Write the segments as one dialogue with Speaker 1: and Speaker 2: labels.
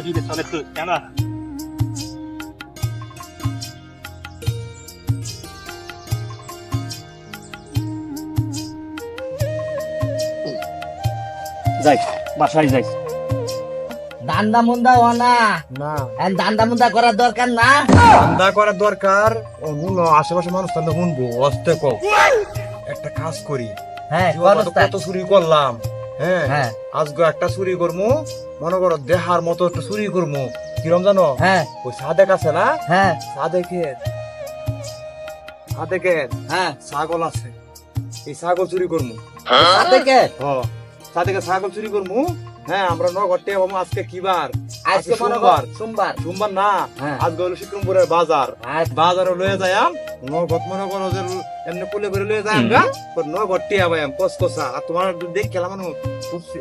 Speaker 1: তুই দিতে চলে তুই কেন যাই বাসায় যাই
Speaker 2: দান্দা মুন্দা ও না।
Speaker 3: না।
Speaker 2: দান্দা মুন্দা করার দরকার না।
Speaker 3: ধান্দা করার দরকার ও মূল আশেপাশে মানুষ তাহলে শুনব অস্তে কো একটা কাজ করি।
Speaker 2: হ্যাঁ
Speaker 3: কত চুরি করলাম হ্যাঁ?
Speaker 2: হ্যাঁ।
Speaker 3: আজকে একটা চুরি করব মনে করো দেহার মতো একটা চুরি করব কিরম জানো?
Speaker 2: হ্যাঁ।
Speaker 3: ওই সাদেক আছে না?
Speaker 2: হ্যাঁ।
Speaker 3: সাদেকের সাদেকের
Speaker 2: হ্যাঁ।
Speaker 3: ছাগল আছে। এই ছাগল চুরি করব
Speaker 2: দেখে
Speaker 3: হ। সাদেকের ছাগল চুরি করব হ্যাঁ আমরা নগরটে পাবো আজকে কি বার
Speaker 2: আজকে মনে
Speaker 3: সোমবার।
Speaker 2: সোমবার।
Speaker 3: সোমবার না
Speaker 2: হ্যাঁ।
Speaker 3: আজকে হলো সিকিমপুরের বাজার। বাজারে লয়ে যায়াম নগদ মনে করো যে এমনি কুলে করে লয়ে যায়াম গা তোর নগদ টিয়া পাইয়াম কস কসা আর তোমার দেখ খেলা মানুষ। বুঝছি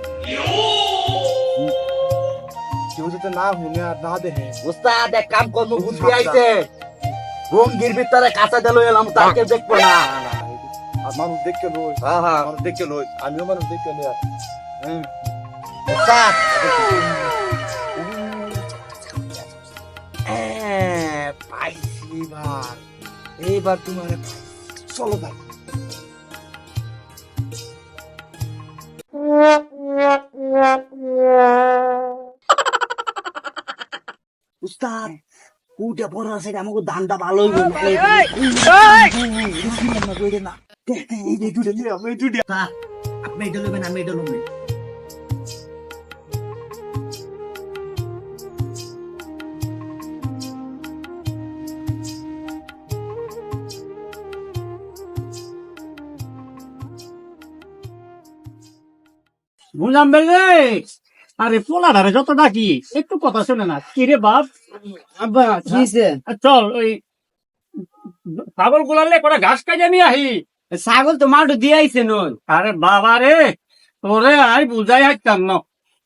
Speaker 3: কেউ না শুনে আর না দেখে
Speaker 2: উস্তাদ এক কাম করব বুদ্ধি আইছে। রঙ্গির ভিতরে কাঁচা দিল এলাম তাকে দেখব না।
Speaker 3: আর মানুষ দেখকে লই।
Speaker 2: হ্যাঁ হ্যাঁ
Speaker 3: মানুষ দেখকে লই। আমিও মানুষ দেখকে লই হ্যাঁ
Speaker 2: উস্তাদ।
Speaker 3: পাইছি এবার। এইবার তোমার চলো ভাই
Speaker 2: উস্তাদ উঠে পড়া আছে আমাকে দান্দা ভালো হইব আপনি এটা লবেন আমি এটা লবেন
Speaker 1: বুঝলাম বেলে আরে পোলা ধারে যত ডাকি একটু কথা শুনে না কি রে বাপ
Speaker 2: আব্বা কিছে
Speaker 1: চল ওই ছাগল গুলালে কটা ঘাস কাজে নিয়ে আহি।
Speaker 2: ছাগল তো মাঠু দিয়ে আইছে নই
Speaker 1: আরে বাবা রে তোরে আই বুঝাই হাইতাম ন।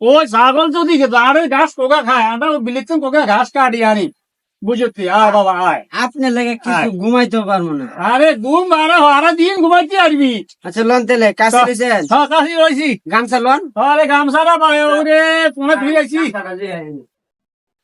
Speaker 1: ওই ছাগল যদি আরে ঘাস কোকা খায়? আমরা বিলিতে কোকা ঘাস কাটি আনি? বুঝতি আ বাবা আয়।
Speaker 2: আপনার লাগে
Speaker 1: কিছু
Speaker 2: ঘুমাইতে পারব না।
Speaker 1: আরে ঘুম আরে আরে দিন ঘুমাইতে আসবি
Speaker 2: আচ্ছা লন তেলে কাছে রয়েছেন
Speaker 1: হ্যাঁ কাশি রয়েছি
Speaker 2: গামছা লন।
Speaker 1: আরে গামছাটা পাই ওরে পুনে ফিরে আইছি।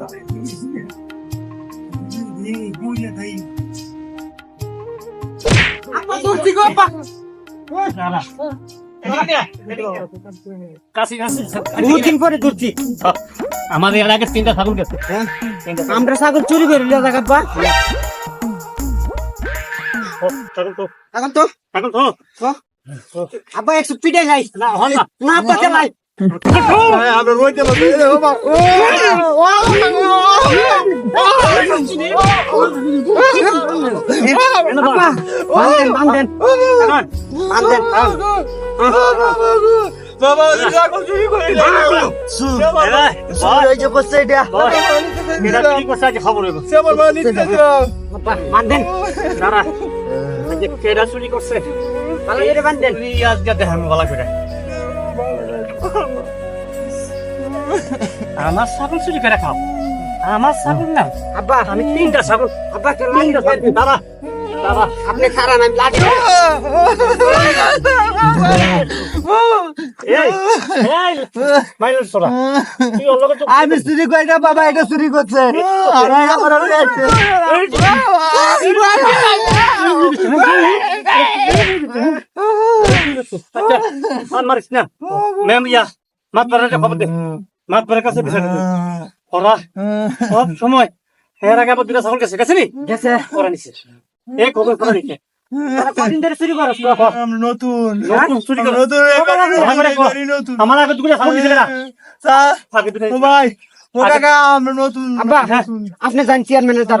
Speaker 1: পারে
Speaker 2: বহুদিন পরে ধরছি
Speaker 1: আমাদের এলাকার তিনটা ছাগল গেছে।
Speaker 2: হ্যাঁ। আমরা ছাগল চুরি করে দেখাবা
Speaker 1: এখন তো।
Speaker 2: এখন তো? আব্বা একশো পিঠে যাই
Speaker 1: না না।
Speaker 2: আব্বা চালাই।
Speaker 1: কেডা চুরি করছে?
Speaker 2: ভালো করে বান্ধেন
Speaker 1: আজকে দেখেন ভালো করে। আমার সাবন চুরি করে খাও আমার না
Speaker 2: আব্বা
Speaker 1: আমি তিনটা
Speaker 2: আব্বা কে
Speaker 1: বাবা বাবা
Speaker 2: আপনি আমি চুরি করি না বাবা এটা চুরি করছে আমার
Speaker 3: নতুন।
Speaker 4: আপনি জানছি
Speaker 1: আর
Speaker 4: মানে মেলে যাব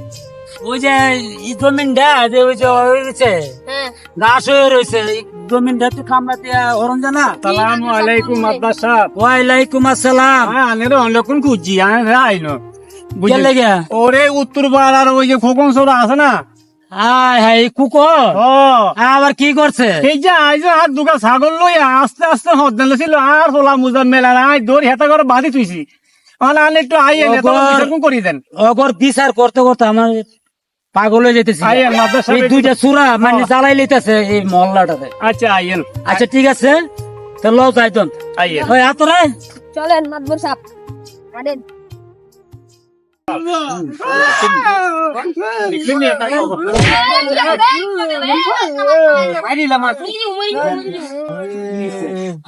Speaker 4: ওই যে জমিনটা যে ওই যে হয়ে গেছে ঘাস হয়ে রয়েছে জমিনটা তো কামড়া দিয়া হরণ জানা
Speaker 1: সালাম আলাইকুম মাতবার সাহেব
Speaker 4: ওয়ালাইকুম আসসালাম।
Speaker 1: হ্যাঁ আনের অন্যক্ষণ খুঁজছি আমি আইনো
Speaker 4: কে লেগে?
Speaker 1: ওরে উত্তর পাড়ার ওই যে খোকন সোরা আছে না?
Speaker 4: হাই হাই কুকুর
Speaker 1: ও।
Speaker 4: আবার কি করছে?
Speaker 1: এই যে আইজ আর দুগা ছাগল লই আস্তে আস্তে হদ্দাল ছিল আর হোলা মুজা মেলা নাই দৌড় হেতা করে বাঁধি তুইছি আনে একটু
Speaker 4: ওগর।
Speaker 1: বিচার করি দেন।
Speaker 4: অগর বিচার করতে করতে আমার পাগল হয়ে যেতেছি এই দুইটা চূড়া মানে জ্বালাই লিতেছে এই মহল্লাটাতে।
Speaker 1: আচ্ছা আইয়েন
Speaker 4: আচ্ছা ঠিক আছে। তো ল যাইতন।
Speaker 1: আইয়েন
Speaker 4: ওই আতরে।
Speaker 5: চলেন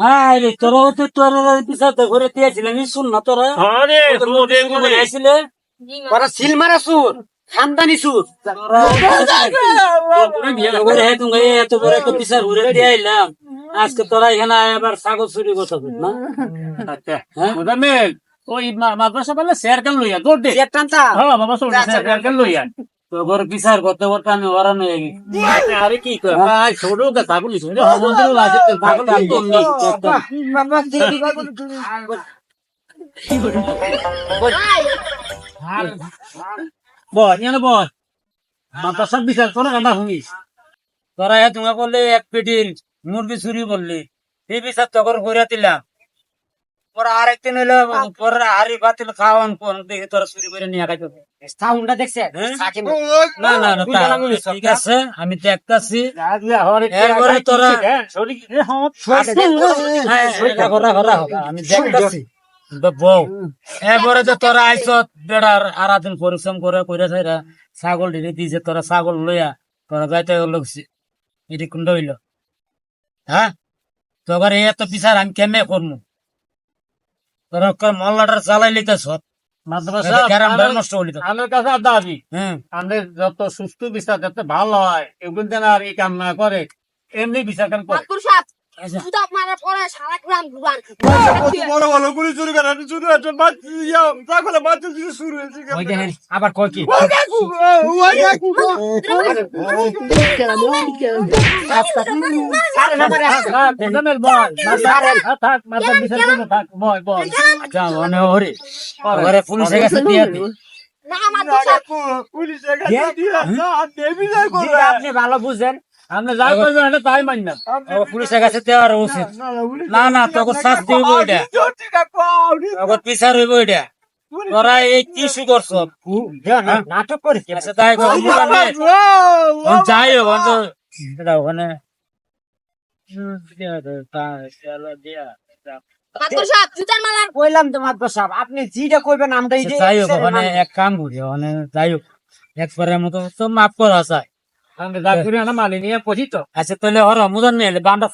Speaker 4: হ্যাঁ তোরা তোর বিচার তো ঘুরে দিয়েছিলেন শুন না তোরা।
Speaker 1: আরে
Speaker 4: সিল মারা সুর। খানদানি সুর এত বড় একটা বিচার ঘুরে দিয়ে আইলাম। আজকে তোরা এখানে আবার ছাগল চুরি করতে হবে না?
Speaker 1: আচ্ছা।
Speaker 4: হ্যাঁ?
Speaker 1: ওই মা- মাদ্রাসা বলে শেয়ার কেন লইয়া? দৌড় দে। হ্যাঁ বাবা শেয়ার কেন লইয়া?
Speaker 4: তোর বিচার করতে করতে আমি ওরান হয়ে গেছি।
Speaker 1: আরে কি ছোট কা ছাগল বল ইয়ানে বল মাদ্রাসা বিচার করে কান্দা শুনিস
Speaker 4: তোরা এ তুমি এক পেটির মুরগি চুরি এই বিচার তখন করে দিলাম পরে আরেকদিন হইল পরে হাড়ি বাতিল খাওয়ান কোন দেখি তোরা চুরি করে নিয়ে খাইতে সাউন্ডটা দেখছে না না না ঠিক আছে আমি দেখতাছি এরপরে তোরা- হ্যাঁ, আমি দেখতাছি বউ। এরপরে যে তোরা আইস বেড়ার আরাদিন পরিশ্রম করে কইরা ছাইরা ছাগল ঢেলে দিয়েছে তোরা ছাগল লইয়া তোরা যাইতে লোকছি এটি কোনটা হইল। হ্যাঁ? তোর এত বিচার আমি কেমনে করব তোরা মল্লাটার চালাই লিতেছ
Speaker 1: দাবি। আমাদের যত সুস্থ বিচার যাতে ভালো হয় এগুলো যেন আর এই কাম না করে এমনি বিচার কেন করে?
Speaker 5: সাপ
Speaker 4: আচ্ছা।
Speaker 5: শুধু আপনারা পরে সারা গ্রাম ঘুরান
Speaker 3: বড় বড় করে চুরি করে শুরু হয়েছে বাচ্চা ছাগলে বাচ্চা চুরি শুরু হয়েছে
Speaker 4: ওই দেখেন আবার কয় কি? দিয়ে
Speaker 5: না
Speaker 3: দিয়ে করবে।
Speaker 4: আপনি ভালো বুঝেন।
Speaker 1: আমরা যা এটা তাই মানি না
Speaker 4: পুলিশের কাছে দেওয়ার উচিত। না না তোকে শাস্তি হইব এটা। তোকে বিচার হইব এটা। তোরা এই কি করছ। নাটক করিস আচ্ছা তাই যাই হোক ওখানে
Speaker 6: কইলাম তো মাত্র সাহেব আপনি যেটা কইবেন আমরা এই যে
Speaker 4: যাই হোক ওখানে এক কাম করি ওখানে যাই হোক। একবারের মতো তো মাফ করা যায়। আচ্ছা তাহলে ওর মুদান নিয়ে বান্ডা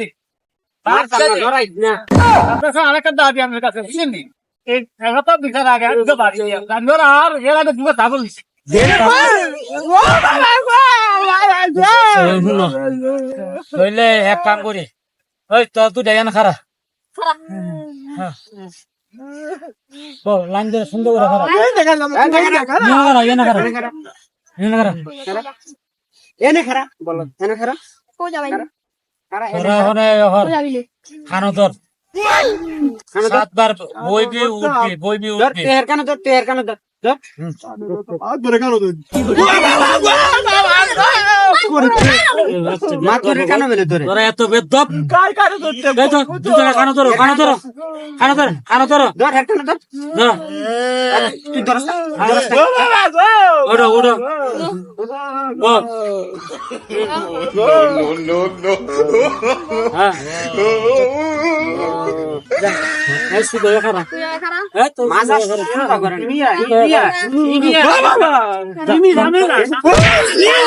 Speaker 1: দিন মাদ্রাসা আরেকটা দাবি আমার কাছে বুঝলেন এই এগারোটা বিচার আগে বাড়ি আর এর আগে দুটো ছাগল দিছে
Speaker 4: এক কাম করি। ওই তো তুই ডেগান খারা বল লাইন ধরে সুন্দর করে খারা ইয়ে না খারা ইয়ে না খারা ইয়ে না খারা
Speaker 6: এনে খারা বলো এনে খারা
Speaker 5: কই যাবেন
Speaker 6: খারা
Speaker 4: তোরা ওখানে হর খানো তোর সাতবার বইবি উঠবি বইবি
Speaker 6: ধর
Speaker 4: উঠবি।
Speaker 6: তেহের কানে ধর তেহের কানে ধর। ধর। ধরে
Speaker 4: তোরা ধরো কানো ধরো কানো ধরো কানো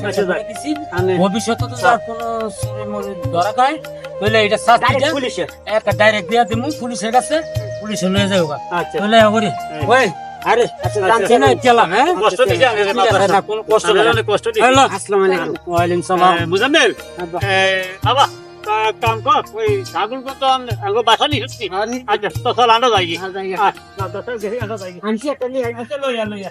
Speaker 4: আচ্ছা।
Speaker 1: আনে
Speaker 4: ভবিষ্যতে তো যার কোনো চুরি মুরি ধরা খায় তাহলে এটা শাস্তি
Speaker 6: ডাইরেক্ট পুলিশের
Speaker 4: ডাইরেক্ট দিয়া দিমু পুলিশের কাছে। পুলিশে লয়ে যাব
Speaker 1: আচ্ছা।
Speaker 4: তাহলে করি। ওই
Speaker 6: আরে আচ্ছা
Speaker 4: হ্যাঁ?
Speaker 1: কাম কর। ওই ছাগল তো আঙ্গো বাসা নি হচ্ছি আচ্ছা তো চল আনো যাই
Speaker 6: আর
Speaker 1: আচ্ছা যাই
Speaker 6: আনছি একটা নিয়ে
Speaker 1: আচ্ছা লইয়া লইয়া